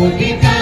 porque cada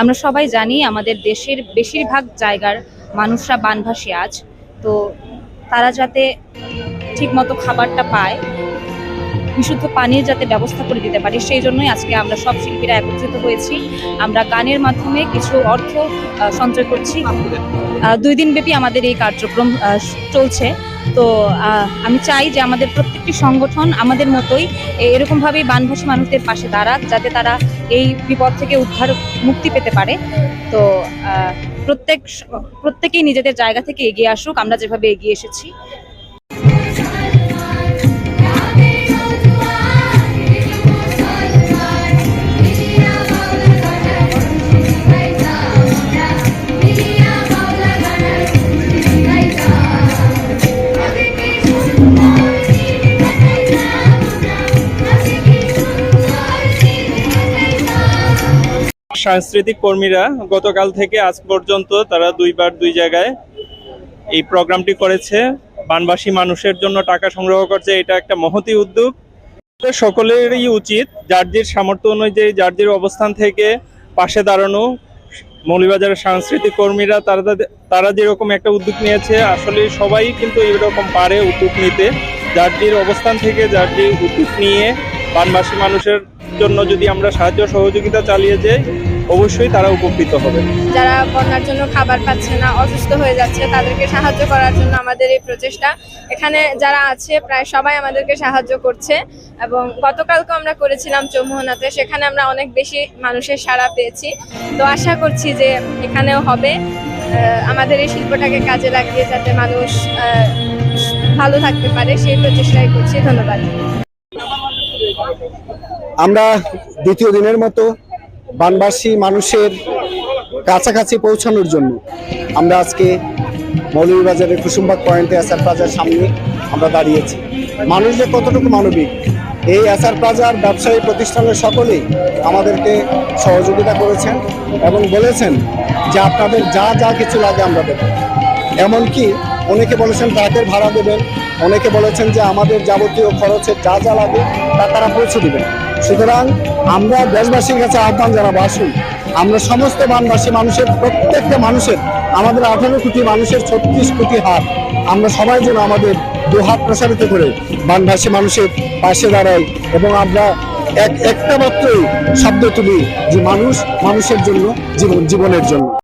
আমরা সবাই জানি আমাদের দেশের বেশিরভাগ জায়গার মানুষরা বানভাসী আজ। তো তারা যাতে ঠিকমতো খাবারটা পায়, বিশুদ্ধ পানির যাতে ব্যবস্থা করে দিতে পারি, সেই জন্যই আজকে আমরা সব শিল্পীরা একত্রিত হয়েছি। আমরা গানের মাধ্যমে কিছু অর্থ সঞ্চয় করছি। দুই দিন ব্যাপী আমাদের এই কার্যক্রম চলছে। তো আমি চাই যে আমাদের প্রত্যেকটি সংগঠন আমাদের মতোই এরকমভাবেই বানভাসী মানুষদের পাশে দাঁড়াক, যাতে তারা এই বিপদ থেকে উদ্ধার মুক্তি পেতে পারে। তো প্রত্যেক প্রত্যেকেই নিজেদের জায়গা থেকে এগিয়ে আসুক, আমরা যেভাবে এগিয়ে এসেছি। সাংস্কৃতিক কর্মীরা গতকাল থেকে আজ পর্যন্ত তারা দুইবার দুই জায়গায় এই প্রোগ্রামটি করেছে। বানবাসী মানুষের জন্য টাকা সংগ্রহ করছে, এটা একটা মহতি উদ্যোগ। সকলেরই উচিত যার যার সামর্থ্য অনুযায়ী যার যার অবস্থান থেকে পাশে দাঁড়ানো। মৌলিবাজারের সাংস্কৃতিক কর্মীরা, তারা তারা যেরকম একটা উদ্যোগ নিয়েছে, আসলে সবাই কিন্তু এরকম পারে উদ্যোগ নিতে। যার যার অবস্থান থেকে যার যে উদ্যোগ নিয়ে বানবাসী মানুষের জন্য যদি আমরা সাহায্য সহযোগিতা চালিয়ে যাই অবশ্যই তারা উপকৃত হবে। যারা বন্যার জন্য খাবার পাচ্ছে না অসুস্থ হয়ে যাচ্ছে তাদেরকে সাহায্য করার জন্য আমাদের এই প্রচেষ্টা। এখানে যারা আছে প্রায় সবাই আমাদেরকে সাহায্য করছে এবং গতকালকে আমরা করেছিলাম চৌমোহনাতে সেখানে আমরা অনেক বেশি মানুষের সাড়া পেয়েছি। তো আশা করছি যে এখানেও হবে। আমাদের এই শিল্পটাকে কাজে লাগিয়ে যাতে মানুষ ভালো থাকতে পারে সেই প্রচেষ্টাই করছি। ধন্যবাদ। আমরা দ্বিতীয় দিনের মতো বানবাসী মানুষের কাছাকাছি পৌঁছানোর জন্য আমরা আজকে মৌলভীবাজারের কুসুমবাগ পয়েন্টে এসআর প্লাজার সামনে আমরা দাঁড়িয়েছি। মানুষ যে কতটুকু মানবিক, এই এসআর প্লাজার ব্যবসায়ী প্রতিষ্ঠানের সকলেই আমাদেরকে সহযোগিতা করেছেন এবং বলেছেন যে আপনাদের যা যা কিছু লাগে আমরা দেবো। এমনকি অনেকে বলেছেন ট্রাকের ভাড়া দেবেন, অনেকে বলেছেন যে আমাদের যাবতীয় খরচের যা যা লাগে তা তারা পৌঁছে দিবেন। সুতরাং আমরা দেশবাসীর কাছে আহ্বান যারা আসুন। আমরা সমস্ত বানবাসী মানুষের, প্রত্যেকটা মানুষের, আমাদের আঠারো কোটি মানুষের ছত্রিশ কোটি হাত, আমরা সবাই যেন আমাদের দু হাত প্রসারিত করে বানভাসী মানুষের পাশে দাঁড়াই এবং আমরা এক, একটা মাত্রই শব্দ তুলি যে মানুষ মানুষের জন্য, জীবন, জীবনের জন্য।